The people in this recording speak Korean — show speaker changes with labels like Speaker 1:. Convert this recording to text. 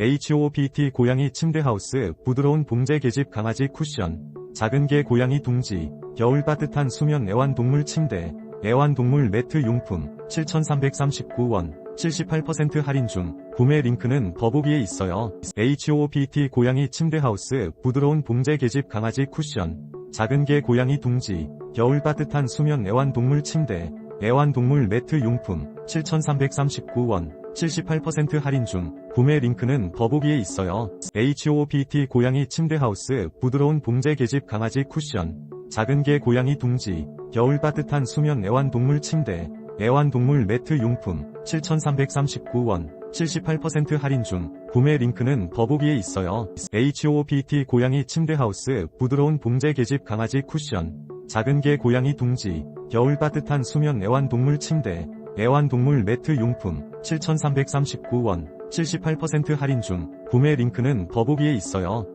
Speaker 1: HOPT 고양이 침대 하우스 부드러운 봉제 계집 강아지 쿠션 작은 개 고양이 둥지 겨울 따뜻한 수면 애완동물 침대 애완동물 매트 용품 7,339원 78% 할인 중 구매 링크는 더보기에 있어요. HOPT 고양이 침대 하우스 부드러운 봉제 계집 강아지 쿠션 작은 개 고양이 둥지 겨울 따뜻한 수면 애완동물 침대 애완동물 매트 용품 7,339원 78% 할인 중 구매 링크는 더보기에 있어요. HOPT 고양이 침대 하우스 부드러운 봉제 계집 강아지 쿠션 작은 개 고양이 둥지 겨울 따뜻한 수면 애완동물 침대 애완동물 매트 용품 7,339원 78% 할인 중 구매 링크는 더보기에 있어요. HOPT 고양이 침대 하우스 부드러운 봉제 계집 강아지 쿠션 작은 개 고양이 둥지 겨울 따뜻한 수면 애완동물 침대 애완동물 매트 용품 7,339원 78% 할인 중 구매 링크는 더보기에 있어요.